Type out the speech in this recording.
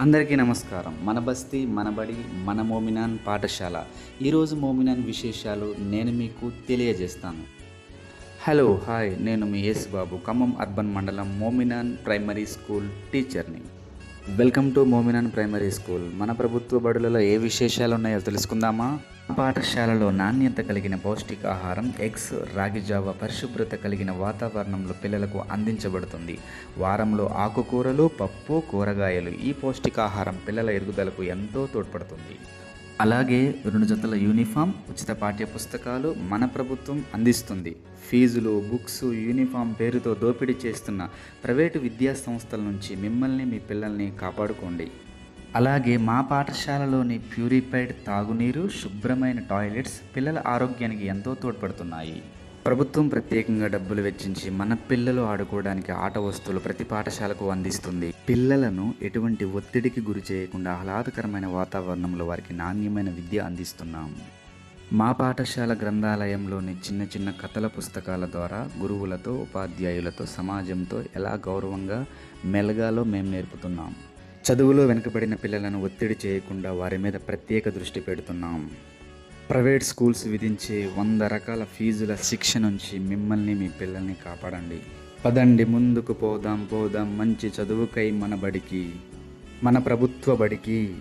అందరికీ నమస్కారం. మన బస్తీ మనబడి మన మోమినాన్ పాఠశాల. ఈరోజు మోమినాన్ విశేషాలు నేను మీకు తెలియజేస్తాను. Hello hi. నేను మీ యేసుబాబు ఖమ్మం అర్బన్ మండలం మోమినాన్ ప్రైమరీ స్కూల్ టీచర్ని. Welcome to Mominan primary school మన ప్రభుత్వ బడులలో ఏ విశేషాలు ఉన్నాయో తెలుసుకుందామా? పాఠశాలలో నాణ్యత కలిగిన పౌష్టికాహారం ఎగ్స్ రాగిజావ పరిశుభ్రత కలిగిన వాతావరణంలో పిల్లలకు అందించబడుతుంది. వారంలో ఆకుకూరలు పప్పు కూరగాయలు ఈ పౌష్టికాహారం పిల్లల ఎదుగుదలకు ఎంతో తోడ్పడుతుంది. అలాగే రెండు జతల యూనిఫామ్ ఉచిత పాఠ్య పుస్తకాలు మన ప్రభుత్వం అందిస్తుంది. ఫీజులు బుక్స్ యూనిఫామ్ పేరుతో దోపిడీ చేస్తున్న ప్రైవేటు విద్యా సంస్థల నుంచి మిమ్మల్ని మీ పిల్లల్ని కాపాడుకోండి. అలాగే మా పాఠశాలలోని ప్యూరిఫైడ్ తాగునీరు శుభ్రమైన టాయిలెట్స్ పిల్లల ఆరోగ్యానికి ఎంతో తోడ్పడుతున్నాయి. ప్రభుత్వం ప్రత్యేకంగా డబ్బులు వెచ్చించి మన పిల్లలు ఆడుకోవడానికి ఆట వస్తువులు ప్రతి పాఠశాలకు అందిస్తుంది. పిల్లలను ఎటువంటి ఒత్తిడికి గురి చేయకుండా ఆహ్లాదకరమైన వాతావరణంలో వారికి నాణ్యమైన విద్య అందిస్తున్నాం. మా పాఠశాల గ్రంథాలయంలోని చిన్న చిన్న కథల పుస్తకాల ద్వారా గురువులతో ఉపాధ్యాయులతో సమాజంతో ఎలా గౌరవంగా మెలగాలో మేము నేర్పుతున్నాం. చదువులో వెనుకబడిన పిల్లలను ఒత్తిడి చేయకుండా వారి మీద ప్రత్యేక దృష్టి పెడుతున్నాం. ప్రైవేట్ స్కూల్స్ విధించే వంద రకాల ఫీజుల శిక్ష నుంచి మిమ్మల్ని మీ పిల్లల్ని కాపాడండి. పదండి ముందుకు పోదాం పోదాం. మంచి చదువుకై మన బడికి మన ప్రభుత్వ బడికి.